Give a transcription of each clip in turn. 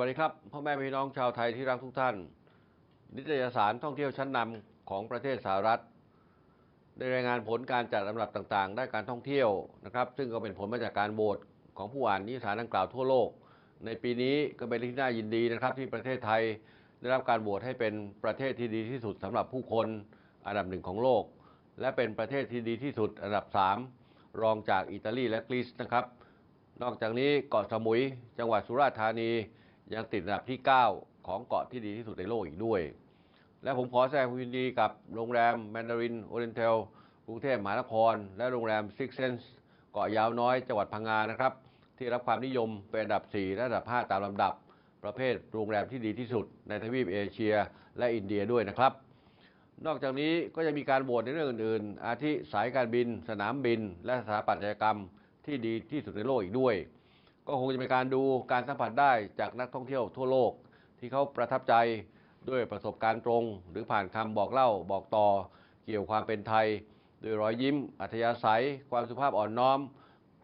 สวัสดีครับ พ่อแม่พี่น้องชาวไทยที่รักทุกท่าน นิตยสารท่องเที่ยวชั้นนำของประเทศสหรัฐ ได้รายงานผลการจัดอันดับต่างๆ ด้านการท่องเที่ยวนะครับ ซึ่งก็เป็นผลมาจากการโหวตของผู้อ่านนิตยสารดังกล่าวทั่วโลก ในปีนี้ก็เป็นที่น่ายินดีนะครับ ที่ประเทศไทยได้รับการโหวตให้เป็นประเทศที่ดีที่สุดสำหรับผู้คนอันดับหนึ่งของโลก และเป็นประเทศที่ดีที่สุดอันดับสามรองจากอิตาลีและกรีซนะครับ นอกจากนี้เกาะสมุย จังหวัดสุราษฎร์ธานี ยังติดอันดับที่ 9 ของเกาะที่ดีที่สุดในโลกอีกด้วย และผมขอแสดงความยินดีกับโรงแรมแมนดารินโอเรนเทลกรุงเทพมหานคร และโรงแรมซิกเซนส์เกาะยาวน้อยจังหวัดพังงานะครับ ที่รับความนิยมเป็นอันดับ 4 และอันดับ 5 ตามลำดับ ประเภทโรงแรมที่ดีที่สุดในทวีปเอเชีย และอินเดียด้วยนะครับ นอกจากนี้ก็จะมีการโหวตในเรื่องอื่นๆ อาทิสายการบิน สนามบิน และสถาปัตยกรรมที่ดีที่สุดในโลกอีกด้วย ก็คงจะเป็นการดูการสัมผัสได้จากนักท่องเที่ยวทั่วโลก ที่เขาประทับใจด้วยประสบการณ์ตรง หรือผ่านคำบอกเล่าบอกต่อ เกี่ยวความเป็นไทยโดยรอยยิ้ม อัธยาศัย ความสุภาพอ่อนน้อม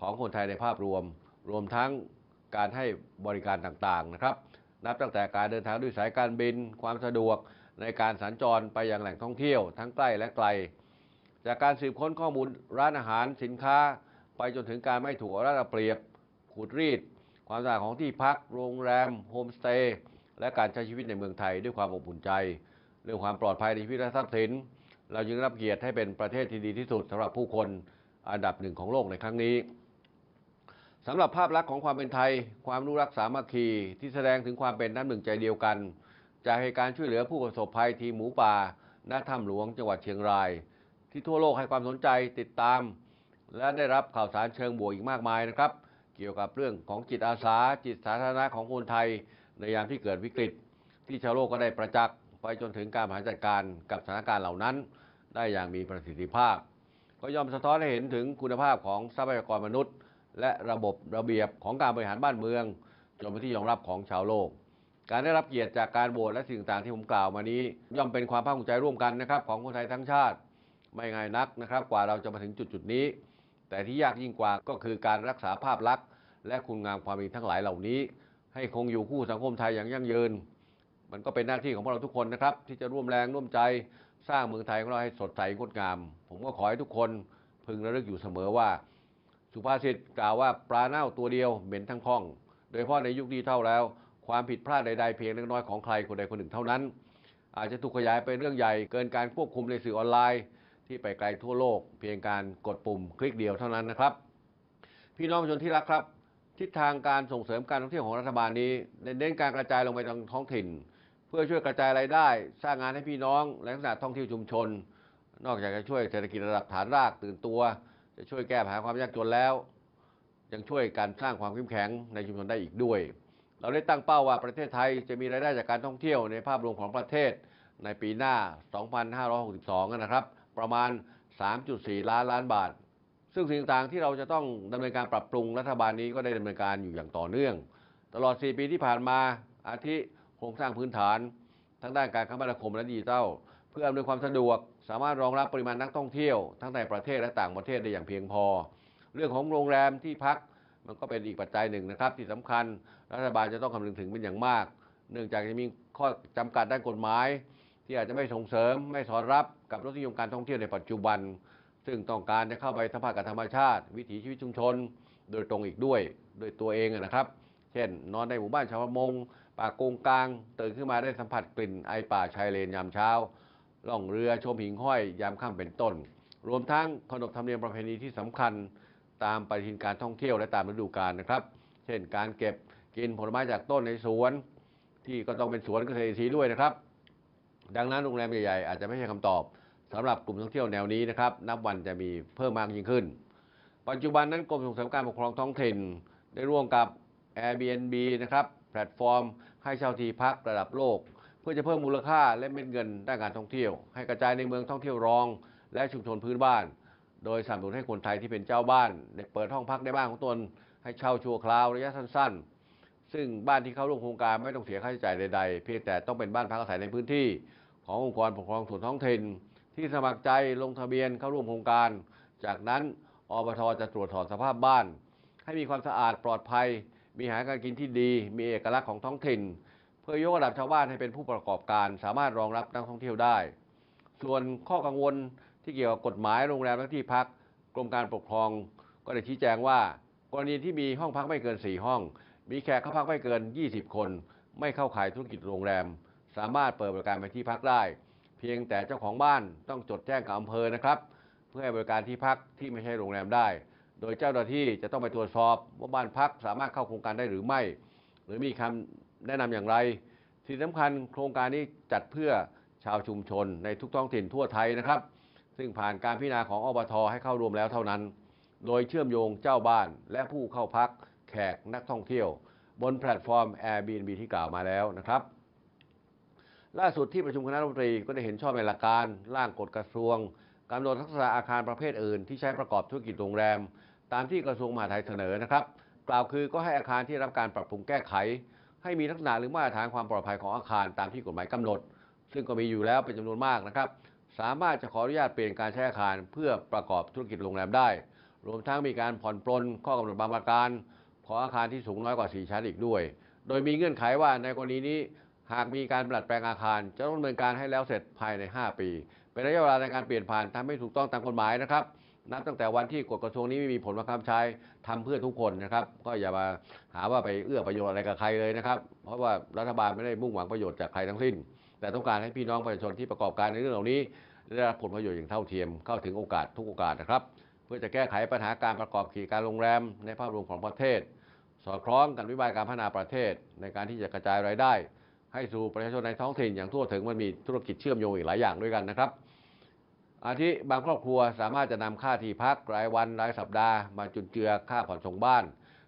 ของคนไทยในภาพรวม รวมทั้งการให้บริการต่างๆนะครับ นับตั้งแต่การเดินทางด้วยสายการบิน ความสะดวกในการสัญจรไปยังแหล่งท่องเที่ยว ทั้งใกล้และไกล จากการสืบค้นข้อมูลร้านอาหารสินค้า ไปจนถึงการไม่ถูกเอารัดเปรียบ ขูดรีด ความสะอาดของที่พักโรงแรมโฮมสเตย์และการใช้ชีวิตในเมืองไทยด้วยความอบอุ่นใจ เรื่องความปลอดภัยในชีวิตและทรัพย์สิน เราจึงรับเกียรติให้เป็นประเทศที่ดีที่สุดสำหรับผู้คนอันดับหนึ่งของโลกในครั้งนี้สำหรับภาพลักษณ์ของความเป็นไทย ความรู้รักสามัคคีที่แสดงถึงความเป็นน้ำหนึ่งใจเดียวกัน จากเหตุการณ์ช่วยเหลือผู้ประสบภัยทีหมูป่าณถ้ำหลวงจังหวัดเชียงราย ที่ทั่วโลกให้ความสนใจติดตาม และได้รับข่าวสารเชิงบวกอีกมากมายนะครับ เกี่ยวกับเรื่องของจิตอาสาจิตสาธารณะของคนไทย ในยามที่เกิดวิกฤต ที่ชาวโลกก็ได้ประจักษ์ไปจนถึงการบริหารจัดการกับสถานการณ์เหล่านั้น ได้อย่างมีประสิทธิภาพ ก็ย่อมสะท้อนให้เห็นถึงคุณภาพของทรัพยากรมนุษย์ และระบบระเบียบของการบริหารบ้านเมืองจนเป็นที่ยอมรับของชาวโลก การได้รับเกียรติจากการโหวตและสิ่งต่างที่ผมกล่าวมานี้ ย่อมเป็นความภาคภูมิใจร่วมกันนะครับของคนไทยทั้งชาติ ไม่ง่ายนักนะครับ กว่าเราจะมาถึงจุดๆนี้ แต่ที่ยากยิ่งกว่าก็คือการรักษาภาพลักษณ์และคุณงามความดีทั้งหลายเหล่านี้ ให้คงอยู่คู่สังคมไทยอย่างยั่งยืน มันก็เป็นหน้าที่ของพวกเราทุกคนนะครับ ที่จะร่วมแรงร่วมใจสร้างเมืองไทยของเราให้สดใสงดงาม ผมก็ขอให้ทุกคนพึงระลึกอยู่เสมอว่า สุภาษิตกล่าวว่าปลาเน่าตัวเดียวเหม็นทั้งห้อง โดยเฉพาะในยุคนี้เท่าแล้ว ความผิดพลาดใดๆเพียงเล็กน้อยของใครคนใดคนหนึ่งเท่านั้น อาจจะถูกขยายเป็นเรื่องใหญ่เกินการควบคุมในสื่อออนไลน์ ที่ไปไกลทั่วโลก เพียงการกดปุ่มคลิกเดียวเท่านั้นนะครับ พี่น้องประชาชนที่รักครับ ทิศทางการส่งเสริมการท่องเที่ยวของรัฐบาลนี้เน้นการกระจายลงไปทางท้องถิ่น เพื่อช่วยกระจายรายได้ สร้างงานให้พี่น้องและลักษณะท่องเที่ยวชุมชน นอกจากจะช่วยเศรษฐกิจระดับฐานรากตื่นตัว จะช่วยแก้ปัญหาความยากจนแล้ว ยังช่วยการสร้างความเข้มแข็งในชุมชนได้อีกด้วย เราได้ตั้งเป้าว่าประเทศไทยจะมีรายได้จากการท่องเที่ยวในภาพรวมของประเทศในปีหน้า 2562 นะครับ ประมาณ 3.4 ล้านล้านบาท ซึ่งสิ่งต่างๆที่เราจะต้องดำเนินการปรับปรุงรัฐบาลนี้ก็ได้ดำเนินการอยู่อย่างต่อเนื่อง ตลอด 4 ปีที่ผ่านมาอาทิโครงสร้างพื้นฐานทั้งด้านการคมนาคมและดิจิทัลเพื่ออำนวยความสะดวก สามารถรองรับปริมาณนักท่องเที่ยว ทั้งในประเทศและต่างประเทศได้อย่างเพียงพอ เรื่องของโรงแรมที่พักมันก็เป็นอีกปัจจัยหนึ่งนะครับ ที่สำคัญรัฐบาลจะต้องคำนึงถึงเป็นอย่างมาก เนื่องจากจะมีข้อจำกัดด้านกฎหมาย ที่อาจจะไม่ส่งเสริมไม่สอดรับกับรสนิยมการท่องเที่ยวในปัจจุบัน ซึ่งต้องการจะเข้าไปสัมผัสกับธรรมชาติ วิถีชีวิตชุมชน โดยตรงอีกด้วยโดยตัวเองนะครับ เช่น นอนในหมู่บ้านชาวประมงป่าโกงกลางตื่นขึ้นมาได้สัมผัสกลิ่นไอป่าชายเลนยามเช้าล่องเรือชมหิ่งห้อยยามค่ำเป็นต้น รวมทั้งขนบธรรมเนียมประเพณีที่สำคัญตามปฏิทินการท่องเที่ยวและตามฤดูกาลนะครับ เช่น การเก็บกินผลไม้จากต้นในสวน ที่ก็ต้องเป็นสวนเกษตรอินทรีย์ด้วยนะครับ ดังนั้นโรงแรมใหญ่ๆอาจจะไม่ใช่คำตอบสำหรับกลุ่มท่องเที่ยวแนวนี้นะครับนับวันจะมีเพิ่มมากยิ่งขึ้น ปัจจุบันนั้นกรมส่งเสริมการปกครองท้องถิ่นได้ร่วมกับ Airbnb นะครับแพลตฟอร์ม ให้เช่าที่พักระดับโลก เพื่อจะเพิ่มมูลค่าและเม็ดเงินด้านการท่องเที่ยว ให้กระจายในเมืองท่องเที่ยวรอง และชุมชนพื้นบ้าน โดยสนับสนุนให้คนไทยที่เป็นเจ้าบ้านได้เปิดห้องพักในบ้านของตน ให้เช่าชั่วคราวระยะสั้นๆ ซึ่งบ้านที่เข้าร่วมโครงการไม่ต้องเสียค่าใช้จ่ายใดๆ เพียงแต่ต้องเป็นบ้านพักอาศัยในพื้นที่ ขององค์กรปกครองส่วนท้องถิ่นที่สมัครใจลงทะเบียนเข้าร่วมโครงการ จากนั้นอบทจะตรวจสอบสภาพบ้าน ให้มีความสะอาดปลอดภัย มีอาหารการกินที่ดี มีเอกลักษณ์ของท้องถิ่น เพื่อยกระดับชาวบ้านให้เป็นผู้ประกอบการ สามารถรองรับนักท่องเที่ยวได้ ส่วนข้อกังวลที่เกี่ยวกับกฎหมายโรงแรมและที่พักกรมการปกครอง ก็ได้ชี้แจงว่า กรณีที่มีห้องพักไม่เกิน 4 ห้อง มีแขกเข้าพักไม่เกิน 20 คน ไม่เข้าข่ายธุรกิจโรงแรม สามารถเปิดบริการเป็นที่พักได้ เพียงแต่เจ้าของบ้านต้องจดแจ้งกับอำเภอนะครับ เพื่อให้บริการที่พักที่ไม่ใช่โรงแรมได้ โดยเจ้าหน้าที่จะต้องไปตรวจสอบว่าบ้านพักสามารถเข้าโครงการได้หรือไม่ หรือมีคำแนะนำอย่างไรที่สำคัญโครงการนี้จัดเพื่อชาวชุมชนในทุกท้องถิ่นทั่วไทยนะครับ ซึ่งผ่านการพิจารณาของอบทให้เข้ารวมแล้วเท่านั้น โดยเชื่อมโยงเจ้าบ้านและผู้เข้าพัก ขกนักท่องเที่ยว บนแพลตฟอร์ม Airbnb ที่กล่าวมาแล้วนะครับ ล่าสุดที่ประชุมคณะรัฐมนตรีก็ได้เห็นชอบในหลักการร่างกฎกระทรวงกำหนดลักษะอาคารประเภทอื่น ที่ใช้ประกอบธุรกิจโรงแรม ตามที่กระทรวงมหาดไทยเสนอนะครับ กล่าวคือก็ให้อาคารที่รับการปรับปรุงแก้ไข ให้มีลักษณะหรือมาตรฐานความปลอดภัยของอาคารตามที่กฎหมายกำหนด ซึ่งก็มีอยู่แล้วเป็นจำนวนมากนะครับสามารถจะขออนุญาตเปลี่ยนการใช้อาคารเพื่อประกอบธุรกิจโรงแรมได้ รวมทั้งมีการผ่อนปลนข้อกำหนดบางประการ ของอาคารที่สูงน้อยกว่า 4 ชั้นอีกด้วย โดยมีเงื่อนไขว่าในกรณีนี้หากมีการปรับแปลงอาคาร จะต้องดำเนินการให้แล้วเสร็จภายใน 5 ปี เป็นระยะเวลาในการเปลี่ยนผ่านทำให้ถูกต้องตามกฎหมายนะครับนับตั้งแต่วันที่กฎกระทรวงนี้ไม่มีผลบังคับใช้ทำเพื่อทุกคนนะครับ ก็อย่ามาหาว่าไปเอื้อประโยชน์อะไรกับใครเลยนะครับ เพราะว่ารัฐบาลไม่ได้มุ่งหวังประโยชน์จากใครทั้งสิ้น แต่ต้องการให้พี่น้องประชาชนที่ประกอบการในเรื่องเหล่านี้ได้รับผลประโยชน์อย่างเท่าเทียมเข้าถึงโอกาสทุกโอกาสนะครับ เพื่อจะแก้ไขปัญหาการประกอบกิจการโรงแรมในภาพรวมของประเทศ สอดคล้องกับนโยบายการพัฒนาประเทศ ในการที่จะกระจายรายได้ ให้สู่ประชาชนในท้องถิ่นอย่างทั่วถึงมันมีธุรกิจเชื่อมโยงอีกหลายอย่างด้วยกันนะครับ อาทิบางครอบครัวสามารถจะนำค่าที่พักรายวันรายสัปดาห์มาจุนเจือค่าผ่อนส่งบ้าน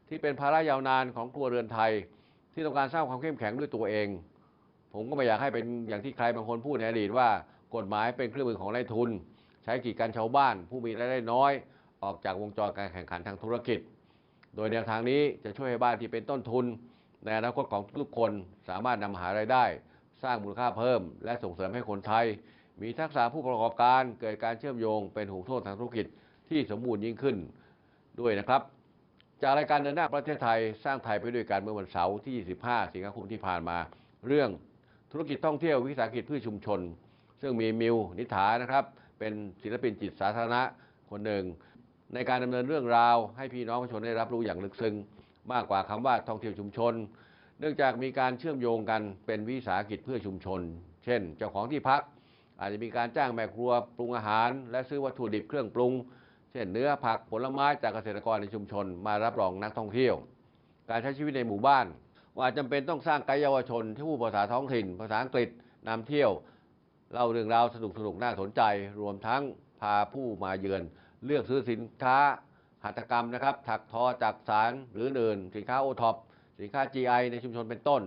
ที่เป็นภาระยาวนานของครัวเรือนไทย ที่ต้องการสร้างความเข้มแข็งด้วยตัวเอง ผมก็ไม่อยากให้เป็นอย่างที่ใครบางคนพูดในอดีตว่า กฎหมายเป็นเครื่องมือของนายทุน ใช้กีดกันชาวบ้าน ผู้มีรายได้น้อย ออกจากวงจรการแข่งขันทางธุรกิจ โดยแนวทางนี้จะช่วยให้บ้านที่เป็นต้นทุน ในอนาคตของทุกคนสามารถนำมาหารายได้ สร้างมูลค่าเพิ่ม และส่งเสริมให้คนไทย มีทักษะผู้ประกอบการเกิดการเชื่อมโยง เป็นหุงโทษทางธุรกิจที่สมบูรณ์ยิ่งขึ้นด้วยนะครับ จากรายการเดินหน้าประเทศไทยสร้างไทยไปด้วยกันเมื่อวันเสาร์ที่ 25 สิงหาคมที่ผ่านมา เรื่องธุรกิจท่องเที่ยววิสาหกิจพืชชุมชน ซึ่งมีมิวนิถานะครับ เป็นศิลปินจิตสาธารณะคนหนึ่ง ในการดำเนินเรื่องราว ให้พี่น้องประชาชนได้รับรู้อย่างลึกซึ้งมากกว่าคำว่าท่องเที่ยวชุมชน เนื่องจากมีการเชื่อมโยงกันเป็นวิสาหกิจเพื่อชุมชน เช่น เจ้าของที่พัก อาจจะมีการจ้างแม่ครัวปรุงอาหาร และซื้อวัตถุดิบเครื่องปรุง เช่นเนื้อผักผลไม้จากเกษตรกรในชุมชน มารับรองนักท่องเที่ยว การใช้ชีวิตในหมู่บ้านว่าจำเป็นต้องสร้างไกด์เยาวชนที่พูดภาษาท้องถิ่น ภาษาอังกฤษนำเที่ยว เล่าเรื่องราวสนุกสนุกๆน่าสนใจ รวมทั้งพาผู้มาเยือน เลือกซื้อสินค้าหัตถกรรมนะครับถักทอจากสารหรืออื่นสินค้าโอท็อปสินค้า GI ในชุมชนเป็นต้น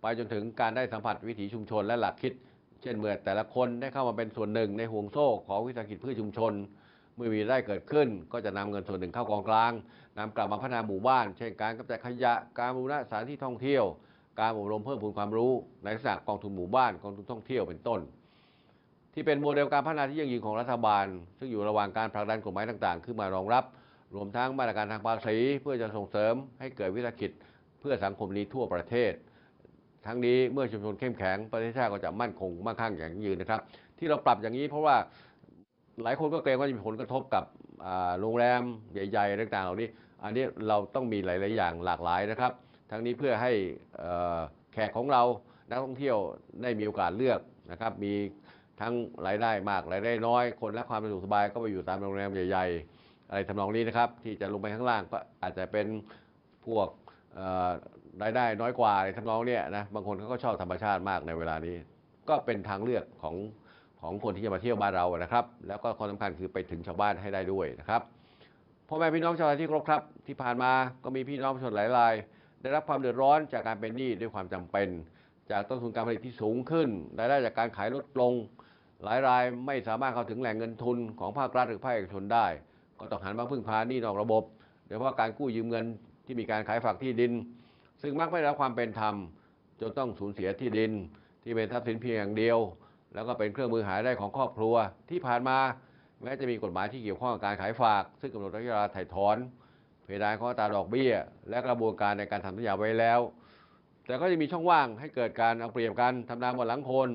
ไปจนถึงการได้สัมผัสวิถีชุมชนและหลักคิด เช่นเมื่อแต่ละคนได้เข้ามาเป็นส่วนหนึ่งในห่วงโซ่ของวิสาหกิจพืชชุมชน เมื่อมีรายได้เกิดขึ้น ก็จะนำเงินส่วนหนึ่งเข้ากองกลางนำกลับมาพัฒนาหมู่บ้าน เช่นการกำจัดขยะการบูรณะสถานที่ท่องเที่ยว การอบรมเพิ่มพูนความรู้ในลักษณะกองทุนหมู่บ้านกองทุนท่องเที่ยวเป็นต้น ที่เป็นโมเดลการพัฒนาที่ยั่งยืนของรัฐบาล ซึ่งอยู่ระหว่างการผลักดันกฎหมายต่างๆ ขึ้นมารองรับ รวมทั้งมาตรการทางภาษีเพื่อจะส่งเสริมให้เกิดวิสาหกิจเพื่อสังคมนี้ทั่วประเทศ ทั้งนี้เมื่อชุมชนเข้มแข็งประเทศชาติก็จะมั่นคงมั่งคั่งอย่างยั่งยืนนะครับ ที่เราปรับอย่างนี้เพราะว่าหลายคนก็เกรงว่าจะมีผลกระทบกับโรงแรมใหญ่ๆต่างๆเหล่านี้ อันนี้เราต้องมีหลายๆอย่างหลากหลายนะครับ ทั้งนี้เพื่อให้แขกของเรานักท่องเที่ยวได้มีโอกาสเลือกนะครับ มี ทั้งรายได้มากรายได้น้อย คนและความสะดวกสบายก็ไปอยู่ตามโรงแรมใหญ่ๆ อะไรทำนองนี้นะครับ ที่จะลงไปข้างล่างก็อาจจะเป็นพวกเอ่อรายได้น้อยกว่าอะไรทำนองเนี้ยนะบางคนเขาก็ชอบธรรมชาติมากในเวลานี้ ก็เป็นทางเลือกของของคนที่จะมาเที่ยวบ้านเรานะครับ แล้วก็ข้อสำคัญคือไปถึงชาวบ้านให้ได้ด้วยนะครับพ่อแม่พี่น้องชาวไทยที่ครพครับ ที่ผ่านมาก็มีพี่น้องประชาชนหลายราย ได้รับความเดือดร้อนจากการเป็นหนี้ด้วยความจำเป็น จากต้นทุนการผลิตที่สูงขึ้นรายได้จากการขายลดลง หลายรายไม่สามารถเข้าถึงแหล่งเงินทุนของภาครัฐหรือภาคเอกชนได้ ก็ต้องหันมาพึ่งพาหนี้นอกระบบโดยเฉพาะการกู้ยืมเงินที่มีการขายฝากที่ดิน ซึ่งมักไม่ได้รับความเป็นธรรมจนต้องสูญเสียที่ดิน ที่เป็นทรัพย์สินเพียงอย่างเดียว แล้วก็เป็นเครื่องมือหายได้ของครอบครัว ที่ผ่านมาแม้จะมีกฎหมายที่เกี่ยวข้องกับการขายฝาก ซึ่งกำหนดระยะเวลาถ่ายถอนเพดานของอัตราดอกเบี้ย และกระบวนการในการทำสัญญาไว้แล้ว แต่ก็จะมีช่องว่างให้เกิดการเอาเปรียบกันทำนาบนหลังคน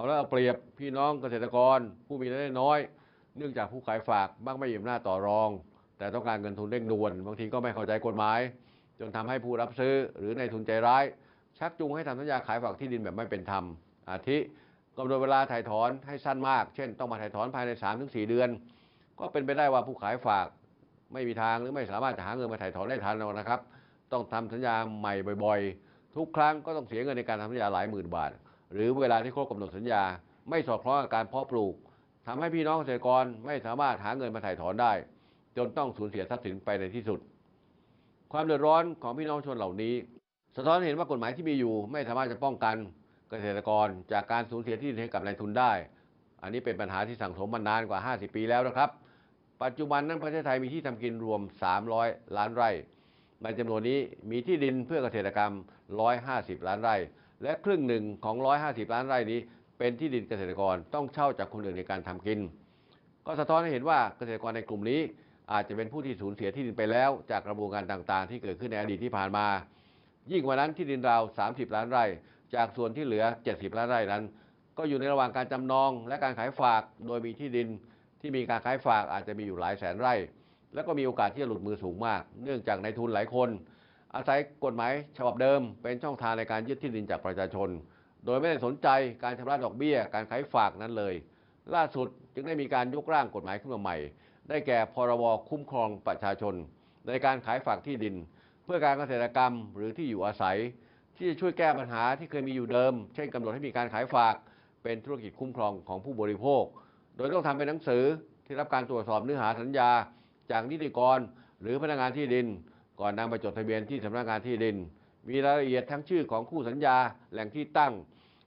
เอาแล้วเอาเปรียบพี่น้องเกษตรกร ผู้มีรายได้น้อย เนื่องจากผู้ขายฝากบ้างไม่มีอำนาจต่อรอง แต่ต้องการเงินทุนเร่งด่วน บางทีก็ไม่เข้าใจกฎหมาย จนทำให้ผู้รับซื้อหรือในทุนใจร้าย ชักจูงให้ทำสัญญาขายฝากที่ดินแบบไม่เป็นธรรม อาทิกำหนดเวลาถ่ายถอนให้สั้นมาก เช่น ต้องมาถ่ายถอนภายใน 3-4 เดือน ก็เป็นไปได้ว่าผู้ขายฝากไม่มีทางหรือไม่สามารถจะหาเงินมาถ่ายถอนได้ทันนะครับ ต้องทำสัญญาใหม่บ่อย ๆ ทุกครั้งก็ต้องเสียเงินในการทำสัญญาหลายหมื่นบาท หรือเวลาที่ครบกำหนดสัญญา ไม่สอดคล้องกับการเพาะปลูกทำให้พี่น้องเกษตรกรไม่สามารถหาเงินมาถ่ายถอนได้ จนต้องสูญเสียทรัพย์สินไปในที่สุด ความเดือดร้อนของพี่น้องชนเหล่านี้ สะท้อนให้เห็นว่ากฎหมายที่มีอยู่ ไม่สามารถจะป้องกันเกษตรกรจากการสูญเสียที่ดินให้กับนายทุนได้ อันนี้เป็นปัญหาที่สั่งสมมานานกว่า 50 ปีแล้วนะครับ ปัจจุบันนั้นประเทศไทยมีที่ทำกินรวม 300 ล้านไร่ในจำนวนนี้มีที่ดินเพื่อเกษตรกรรม 150 ล้านไร่ และครึ่งหนึ่งของ 150 ล้านไร่นี้ เป็นที่ดินเกษตรกรต้องเช่าจากคนอื่นในการทำกิน ก็สะท้อนให้เห็นว่าเกษตรกรในกลุ่มนี้ อาจจะเป็นผู้ที่สูญเสียที่ดินไปแล้ว จากกระบวนการต่างๆ ที่เกิดขึ้นในอดีตที่ผ่านมา ยิ่งกว่านั้นที่ดินราว30 ล้านไร่ จากส่วนที่เหลือ 70 ล้านไร่นั้น ก็อยู่ในระหว่างการจำนองและการขายฝาก โดยมีที่ดินที่มีการขายฝากอาจจะมีอยู่หลายแสนไร่ และก็มีโอกาสที่จะหลุดมือสูงมาก เนื่องจากในทุนหลายคน อาศัยกฎหมายฉบับเดิม เป็นช่องทางในการยึดที่ดินจากประชาชน โดยไม่ได้สนใจการชำระดอกเบี้ย การขายฝากนั้นเลย ล่าสุดจึงได้มีการยกร่างกฎหมายขึ้นมาใหม่ ได้แก่พรบคุ้มครองประชาชน ในการขายฝากที่ดิน เพื่อการเกษตรกรรมหรือที่อยู่อาศัย ที่จะช่วยแก้ปัญหาที่เคยมีอยู่เดิม เช่นกำหนดให้มีการขายฝาก เป็นธุรกิจคุ้มครองของผู้บริโภค โดยต้องทำเป็นหนังสือที่รับการตรวจสอบเนื้อหาสัญญา จากนิติกรหรือพนักงานที่ดิน ก่อนนำไปจดทะเบียนที่สำนักงานที่ดิน มีรายละเอียดทั้งชื่อของคู่สัญญา แหล่งที่ตั้ง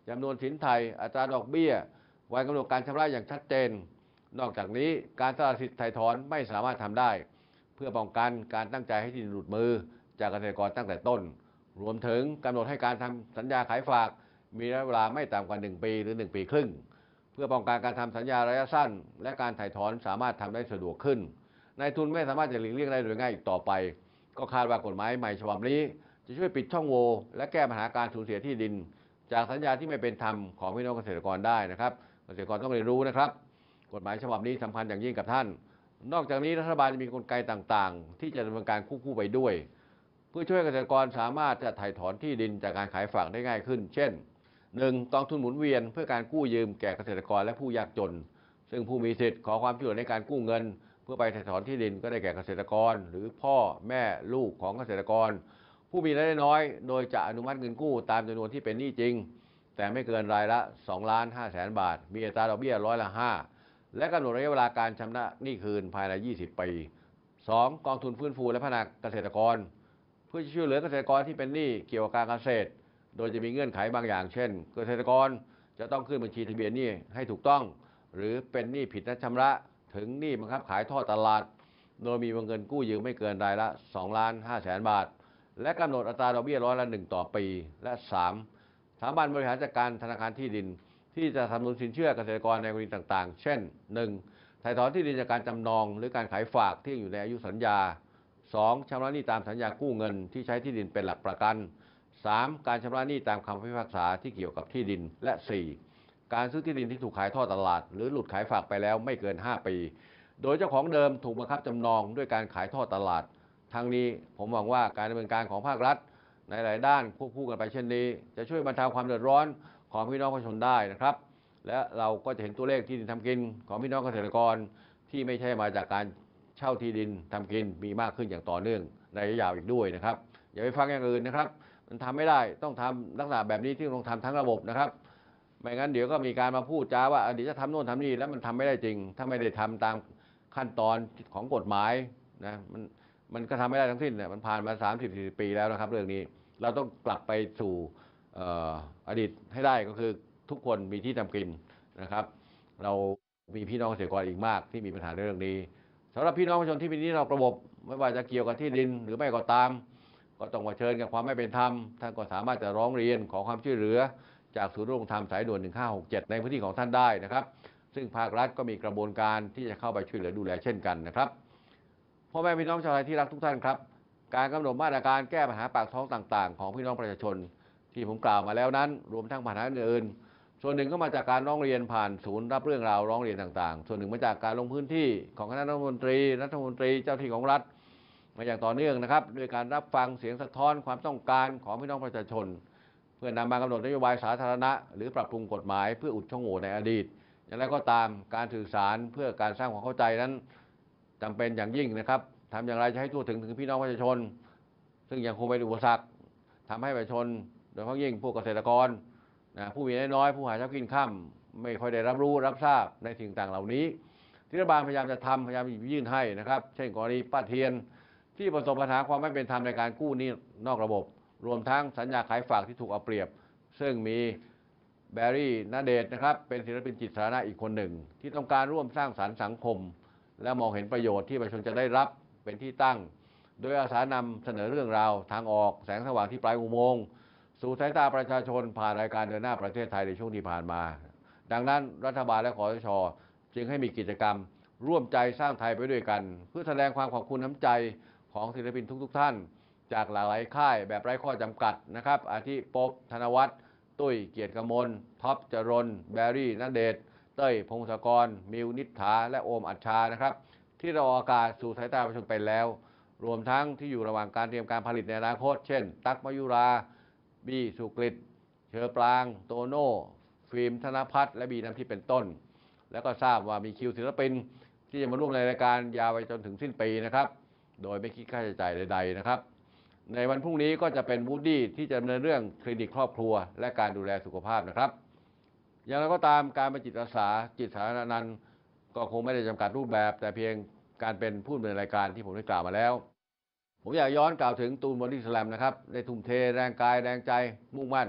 จำนวนสินไทย อัตราดอกเบี้ย วันกำหนดการชำระอย่างชัดเจน นอกจากนี้การสละสิทธิ์ไถ่ถอนไม่สามารถทำได้ เพื่อป้องกันการตั้งใจให้ที่ดินหลุดมือ จากเกษตรกรตั้งแต่ต้น รวมถึงกำหนดให้การทำสัญญาขายฝาก มีระยะเวลาไม่ต่ำกว่า 1 ปีหรือ 1 ปีครึ่ง เพื่อป้องกันการทำสัญญาระยะสั้น และการถ่ายถอนสามารถทำได้สะดวกขึ้นนายทุนไม่สามารถจะหลีกเลี่ยงได้โดยง่ายอีกต่อไป ก็คาดว่ากฎหมายใหม่ฉบับนี้ จะช่วยปิดช่องโหว่และแก้ปัญหาการสูญเสียที่ดิน จากสัญญาที่ไม่เป็นธรรมของพี่น้องเกษตรกรได้นะครับ เกษตรกรต้องเรียนรู้นะครับ กฎหมายฉบับนี้สำคัญอย่างยิ่งกับท่าน นอกจากนี้รัฐบาลจะมีกลไกต่างๆ ที่จะดำเนินการคู่ๆไปด้วย เพื่อช่วยเกษตรกรสามารถจะถ่ายถอนที่ดินจากการขายฝากได้ง่ายขึ้น เช่น 1. กองทุนหมุนเวียนเพื่อการกู้ยืมแก่เกษตรกรและผู้ยากจน ซึ่งผู้มีสิทธิ์ขอความช่วยเหลือในการกู้เงิน เพื่อไปถ่ายถอนที่ดินก็ได้แก่เกษตรกร หรือพ่อแม่ลูกของเกษตรกร ผู้มีรายได้น้อย โดยจะอนุมัติเงินกู้ตามจำนวนที่เป็นหนี้จริง แต่ไม่เกินรายละ2ล้าน5แสนบาท มีอัตราดอกเบี้ยร้อยละ 5 และกำหนดระยะเวลาการชำระหนี้คืนภายใน 20 ปี 2. กองทุนฟื้นฟูและพัฒนาเกษตรกร เพื่อช่วยเหลือเกษตรกรที่เป็นหนี้เกี่ยวกับการเกษตร โดยจะมีเงื่อนไขบางอย่าง เช่น เกษตรกรจะต้องขึ้นบัญชีทะเบียนหนี้ให้ถูกต้อง หรือเป็นหนี้ผิดนัดชำระ ถึงหนี้บังคับขายท่อตลาด โดยมีวงเงินกู้ยืมไม่เกินรายละ2ล้าน5แสนบาท และกำหนดอัตราดอกเบี้ยร้อยละหนึ่งต่อปี และ 3. สถาบันบริหารจัดการธนาคารที่ดิน ที่จะทำนุนสินเชื่อเกษตรกรในกรณีต่าง ๆ เช่น 1. ถ่ายถอนที่ดินจากการจำนอง หรือการขายฝากที่อยู่ในอายุสัญญา 2. ชำระหนี้ตามสัญญากู้เงินที่ใช้ที่ดินเป็นหลักประกัน 3. การชำระหนี้ตามคำพิพากษาที่เกี่ยวกับที่ดิน และ 4. การซื้อที่ดินที่ถูกขายทอดตลาด หรือหลุดขายฝากไปแล้วไม่เกิน 5 ปี โดยเจ้าของเดิมถูกบังคับจำนองด้วยการขายทอดตลาด ทั้งนี้ผมหวังว่าการดำเนินการของภาครัฐ ในหลายด้านควบคู่กันไปเช่นนี้ จะช่วยบรรเทาความเดือดร้อนของพี่น้องประชาชนได้นะครับ และเราก็จะเห็นตัวเลขที่ดินทำกินของพี่น้องเกษตรกรที่ไม่ใช่มาจากการเช่าที่ดินทำกินมีมากขึ้นอย่างต่อเนื่องในระยะยาวอีกด้วยนะครับอย่าไปฟังอย่างอื่นนะครับ มันทำไม่ได้ต้องทำลักษณะแบบนี้ที่ต้องทำทั้งระบบนะครับ ไม่งั้นเดี๋ยวก็มีการมาพูดจ้าว่าอะเดี๋ยวจะทำโน่นทำนี่แล้วมันทำไม่ได้จริง ถ้าไม่ได้ทำตามขั้นตอนของกฎหมายนะมันมันก็ทำไม่ได้ทั้งสิ้นเนี่ยมันผ่านมา 30 40 ปีแล้วนะครับ เรื่องนี้เราต้องกลับไปสู่ออดีตให้ได้ก็คือทุกคนมีที่ทำกินนะครับ เรามีพี่น้องเกษตรกรอีกมากที่มีปัญหาในเรื่องนี้สำหรับพี่น้องประชาชนที่มีนี้นอกระบบไม่ว่าจะเกี่ยวกับที่ดินหรือไม่ก็ตาม ก็ต้องเผชิญกับความไม่เป็นธรรมท่านก็สามารถจะร้องเรียนขอความช่วยเหลือ จากศูนย์รงธรรมสายด่วน 1567 ในพื้นที่ของท่านได้นะครับ ซึ่งภาครัฐก็มีกระบวนการที่จะเข้าไปช่วยเหลือดูแลเช่นกันนะครับพ่อแม่พี่น้องชาวไทยที่รักทุกท่านครับ การกำหนดมาตรการแก้ปัญหาปากท้องต่าง ๆ ของพี่น้องประชาชน ที่ผมกล่าวมาแล้วนั้น รวมทั้งปัญหาอื่นๆส่วนหนึ่งก็มาจากการร้องเรียนผ่านศูนย์รับเรื่องราวร้องเรียนต่างๆ ส่วนหนึ่งมาจากการลงพื้นที่ของคณะรัฐมนตรี รัฐมนตรีเจ้าที่ของรัฐ มาอย่างต่อเนื่องนะครับด้วยการรับฟังเสียงสะท้อนความต้องการของพี่น้องประชาชน พื่อนำมากำหนดนโยบายสาธารณะ หรือปรับปรุงกฎหมายเพื่ออุดช่องโหว่ในอดีต อย่างไรก็ตามการสื่อสารเพื่อการสร้างความเข้าใจนั้นจำเป็นอย่างยิ่งนะครับทำอย่างไรจะให้ทั่วถึงถึงพี่น้องประชาชน ซึ่งยังคงเป็นอุปสรรคทำให้ประชาชน โดยเฉพาะยิ่งผู้เกษตรกรนะผู้มีน้อยผู้หาเช้ากินข้ามไม่ค่อยได้รับรู้รับทราบในสิ่งต่างเหล่านี้ ที่รัฐบาลพยายามจะทำพยายามยื่นให้นะครับ เช่นกรณีป้าเทียนที่ประสบปัญหาความไม่เป็นธรรมในการกู้หนี้นอกระบบ รวมทั้งสัญญาขายฝากที่ถูกเอาเปรียบ ซึ่งมีแบรรี่นาเดชนะครับ เป็นศิลปินจิตสาธารณะอีกคนหนึ่ง ที่ต้องการร่วมสร้างสรรค์สังคม และมองเห็นประโยชน์ที่ประชาชนจะได้รับเป็นที่ตั้ง โดยอาสานำเสนอเรื่องราวทางออกแสงสว่างที่ปลายอุโมงค์สู่สายตาประชาชนผ่านรายการเดินหน้าประเทศไทยในช่วงที่ผ่านมา ดังนั้นรัฐบาลและขอสชจึงให้มีกิจกรรม ร่วมใจสร้างไทยไปด้วยกัน เพื่อแสดงความขอบคุณน้ำใจของศิลปินทุก ๆทท่าน จากหลากหลายค่ายแบบไร้ข้อจำกัดนะครับ อาทิปบธนวัฒน์ตุ้ยเกียรติกมลท็อปจรนแบรี่นัเดชเต้ยพงศกร มิวนิษฐา และโอมอัชชานะครับ ที่เราออากาศสู่สายตาประชาชนไปแล้ว รวมทั้งที่อยู่ระหว่างการเตรียมการผลิตในอนาคต เช่น ตั๊กมยุรา บีสุกฤตเชอปราง โตโน่ ฟิล์มธนพัฒน์และบีน้ำที่เป็นต้น แล้วก็ทราบว่ามีคิวศิลปินที่จะมาร่วมในรายการยาวไปจนถึงสิ้นปีนะครับ โดยไม่คิดค่าใช้จ่ายใดๆนะครับ ในวันพรุ่งนี้ก็จะเป็นวูดดี้ที่จะดำเนินเรื่องคลินิกครอบครัว และการดูแลสุขภาพนะครับ อย่างไรก็ตามการเป็นจิตอาสาจิตสาธารณะนั้นก็คงไม่ได้จำกัดรูปแบบ แต่เพียงการเป็นผู้ดำเนินรายการที่ผมได้กล่าวมาแล้ว ผมอยากย้อนกล่าวถึงตูนบอดี้สแลมนะครับได้ทุ่มเทแรงกายแรงใจมุ่งมั่น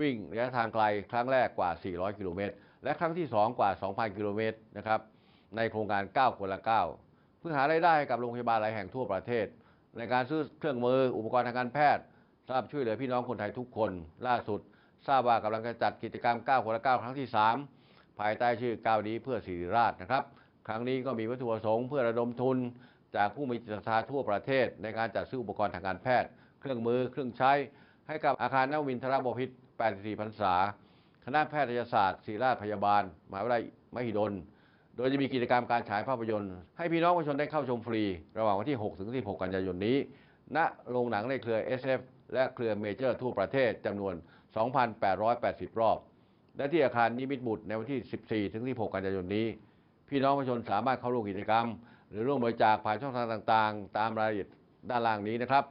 วิ่งระยะทางไกลครั้งแรกกว่า 400 กิโลเมตรและครั้งที่ 2 กว่า 2,000 กิโลเมตรนะครับในโครงการ 9 คนละ 9 เพื่อหารายได้กับโรงพยาบาลหลายแห่งทั่วประเทศ ในการซื้อเครื่องมืออุปกรณ์ทางการแพทย์สำหรับช่วยเหลือพี่น้องคนไทยทุกคน ล่าสุด ทราบว่ากำลังจะจัดกิจกรรม 9 คนละ 9 ครั้งที่ 3 ภายใต้ชื่อก้าวนี้เพื่อสิริราชนะครับ ครั้งนี้ก็มีวัตถุประสงค์เพื่อระดมทุน จากผู้มีจิตศรัทธาทั่วประเทศ ในการจัดซื้ออุปกรณ์ทางการแพทย์ เครื่องมือเครื่องใช้ ให้กับอาคารนวินทรบพิตร84พรรษา คณะแพทยศาสตร์ศิริราชพยาบาลมหาวิทยาลัยมหิดล โดยจะมีกิจกรรมการฉายภาพยนตร์ให้พี่น้องประชาชนได้เข้าชมฟรี ระหว่างวันที่ 6 ถึง 16 กันยายนนี้ ณ โรงหนังในเครือ SF และเครือเมเจอร์ทั่วประเทศจำนวน 2,880 รอบ และที่อาคารนิมิตบุตรในวันที่ 14 ถึง 16 กันยายนนี้ พี่น้องประชาชนสามารถเข้าร่วมกิจกรรม หรือร่วมบริจาคผ่านช่องทางต่างๆ ตามรายละเอียดด้านล่างนี้นะครับ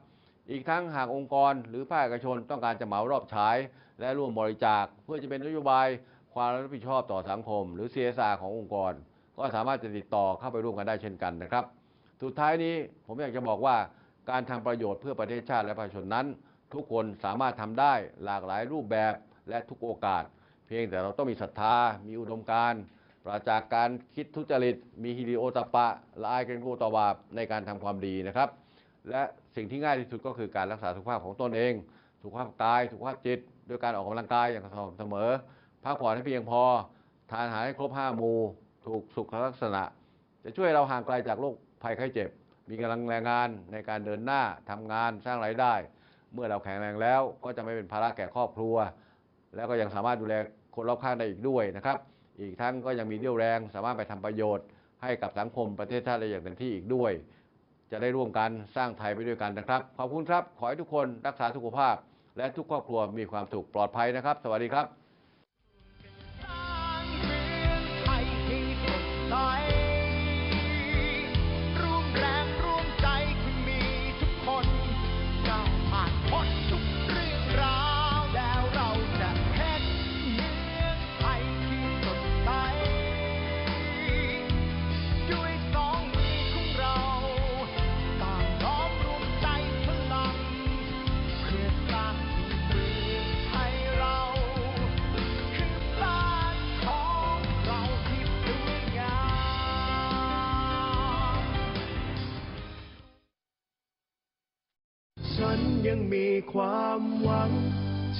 อีกทั้งหากองค์กรหรือภาคเอกชนต้องการจะเหมารอบฉาย และร่วมบริจาคเพื่อจะเป็นนโยบายความรับผิดชอบต่อสังคม หรือ CSR ขององค์กร ก็สามารถจะติดต่อเข้าไปร่วมกันได้เช่นกันนะครับ สุดท้ายนี้ผมอยากจะบอกว่าการทำประโยชน์เพื่อประเทศชาติและประชาชนนั้น ทุกคนสามารถทำได้หลากหลายรูปแบบและทุกโอกาส เพียงแต่เราต้องมีศรัทธา มีอุดมการณ์ปราจากการคิดทุจริต มีฮิริโอตปะละอายกรงกลัวต่อบาปในการทำความดีนะครับ และสิ่งที่ง่ายที่สุดก็คือการรักษาสุขภาพของตนเอง สุขภาพกาย สุขภาพจิต ด้วยการออกกำลังกายอย่างสม่ำเสมอพักผ่อนให้เพียงพอ ทานอาหารให้ครบห้าหมู่ ถูกสุขลักษณะ จะช่วยเราห่างไกลจากโรคภัยไข้เจ็บ มีกำลังแรงงานในการเดินหน้าทำงานสร้างรายได้ เมื่อเราแข็งแรงแล้ว ก็จะไม่เป็นภาระแก่ครอบครัว แล้วก็ยังสามารถดูแลคนรอบข้างได้อีกด้วยนะครับ อีกทั้งก็ยังมีเรี่ยวแรงสามารถไปทำประโยชน์ ให้กับสังคมประเทศชาติได้อย่างเต็มที่อีกด้วย จะได้ร่วมกันสร้างไทยไปด้วยกันนะครับ ขอบคุณครับ ขอให้ทุกคนรักษาสุขภาพ และทุกครอบครัวมีความสุขปลอดภัยนะครับ สวัสดีครับ ส ความหวัง